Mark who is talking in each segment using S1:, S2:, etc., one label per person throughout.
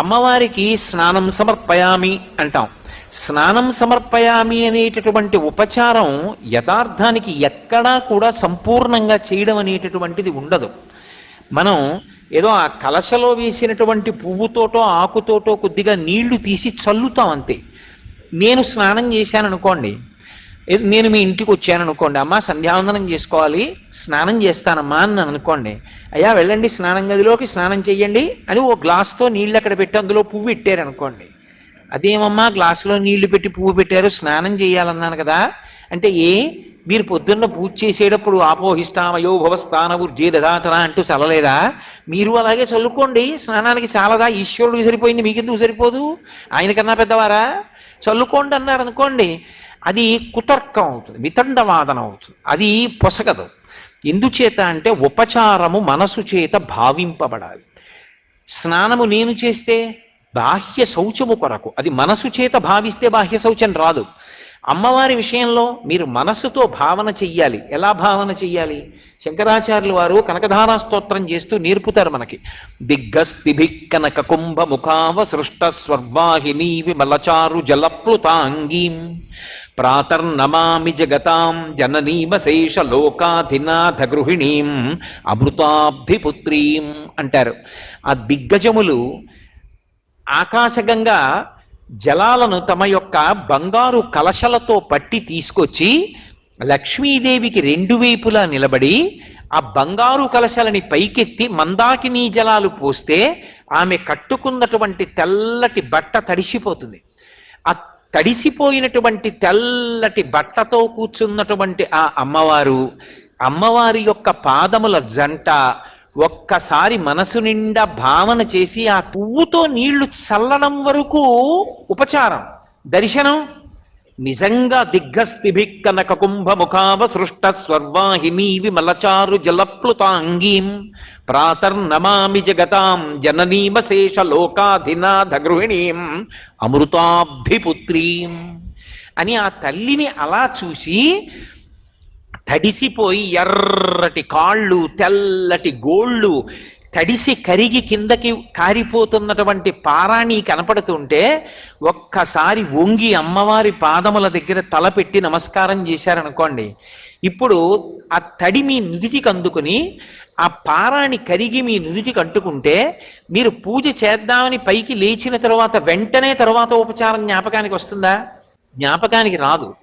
S1: అమ్మవారికి స్నానం సమర్పయామి అంటాం. స్నానం సమర్పయామి అనేటటువంటి ఉపచారం యథార్థానికి ఎక్కడా కూడా సంపూర్ణంగా చేయడం అనేటటువంటిది ఉండదు. మనం ఏదో ఆ కలశలో వేసినటువంటి పువ్వుతోటో ఆకుతోటో కొద్దిగా నీళ్ళు తీసి చల్లుతాం అంతే. నేను స్నానం చేశాను అనుకోండి నేను మీ ఇంటికి వచ్చాను అనుకోండి అమ్మ సంధ్యావందనం చేసుకోవాలి స్నానం చేస్తానమ్మా అని అనుకోండి అయ్యా వెళ్ళండి స్నానం గదిలోకి స్నానం చెయ్యండి అని ఓ గ్లాస్తో నీళ్ళు అక్కడ పెట్టి అందులో పువ్వు పెట్టారు అనుకోండి. అదేమమ్మా గ్లాసులో నీళ్ళు పెట్టి పువ్వు పెట్టారు స్నానం చేయాలన్నాను కదా అంటే ఏ మీరు పొద్దున్న పూజ చేసేటప్పుడు ఆపోహిష్టామయో భవస్థాన ఊర్జే దదాతన అంటూ చల్లలేదా? మీరు అలాగే చల్లుకోండి స్నానానికి చాలదా? ఈశ్వరుడికి సరిపోయింది మీకెందుకు సరిపోదు? ఆయనకన్నా పెద్దవారా? చల్లుకోండి అన్నారు అనుకోండి అది కుతర్కం అవుతుంది వితండవాదన అవుతుంది అది పొసగదు. ఎందుచేత అంటే ఉపచారము మనసు చేత భావింపబడాలి. స్నానము నేను చేస్తే బాహ్య శౌచము కొరకు అది మనసు చేత భావిస్తే బాహ్య శౌచం రాదు. అమ్మవారి విషయంలో మీరు మనస్సుతో భావన చెయ్యాలి. ఎలా భావన చెయ్యాలి? శంకరాచార్యులు వారు కనకధారా స్తోత్రం చేస్తూ నేర్పుతారు మనకి. దిగ్గస్తిభి కనక కుంభ ముఖావ సృష్ట స్వర్వాహిని విమలచారు జలప్లుతాంగీం. ప్రాతర్నమామి జగతాం జననీమశేష లోకాధినాథ గృహిణీం అమృతాబ్ధిపుత్రీం అంటారు. ఆ దిగ్గజములు ఆకాశగంగా జలాలను తమ యొక్క బంగారు కలశలతో పట్టి తీసుకొచ్చి లక్ష్మీదేవికి రెండు వైపులా నిలబడి ఆ బంగారు కలశలని పైకెత్తి మందాకినీ జలాలు పోస్తే ఆమె కట్టుకున్నటువంటి తెల్లటి బట్ట తడిసిపోతుంది. ఆ తడిసిపోయినటువంటి తెల్లటి బట్టతో కూర్చున్నటువంటి ఆ అమ్మవారు అమ్మవారి యొక్క పాదముల జంట ఒక్కసారి మనసు నిండా భావన చేసి ఆ పువ్వుతో నీళ్ళు చల్లడం వరకు ఉపచారం దర్శనం నిజంగా దిగ్గస్థిభిక్కనక కుంభముఖావ సృష్ట స్వర్వాహిని విమలచారు జలప్లుతాంగీం ప్రాతర్నమామి జగతాం జననీమశేష లోకాధినాథ గృహిణీం అమృతాబ్ధిపుత్రీం. అని ఆ తల్లిని అలా చూసి తడిసిపోయి ఎర్రటి కాళ్ళు తెల్లటి గోళ్ళు తడిసి కరిగి కిందకి కారిపోతున్నటువంటి పారాణి కనపడుతుంటే ఒక్కసారి వంగి అమ్మవారి పాదముల దగ్గర తలపెట్టి నమస్కారం చేశారనుకోండి. ఇప్పుడు ఆ తడి మీ నుదుటికి అందుకుని ఆ పారాణి కరిగి మీ నుదుటికి అంటుకుంటే మీరు పూజ చేద్దామని పైకి లేచిన తర్వాత వెంటనే తర్వాత ఉపచారం జ్ఞాపకానికి వస్తుందా? జ్ఞాపకానికి రాదు.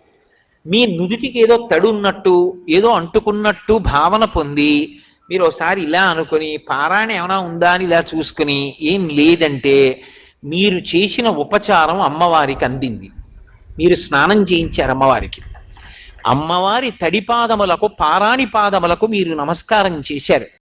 S1: మీ నుదుటికి ఏదో తడున్నట్టు ఏదో అంటుకున్నట్టు భావన పొంది మీరు ఒకసారి ఇలా అనుకుని పారాయణ ఏమైనా ఉందా అని ఇలా చూసుకుని ఏం లేదంటే మీరు చేసిన ఉపచారం అమ్మవారికి అందింది. మీరు స్నానం చేయించారు అమ్మవారికి. అమ్మవారి తడిపాదములకు పారాణి పాదములకు మీరు నమస్కారం చేశారు.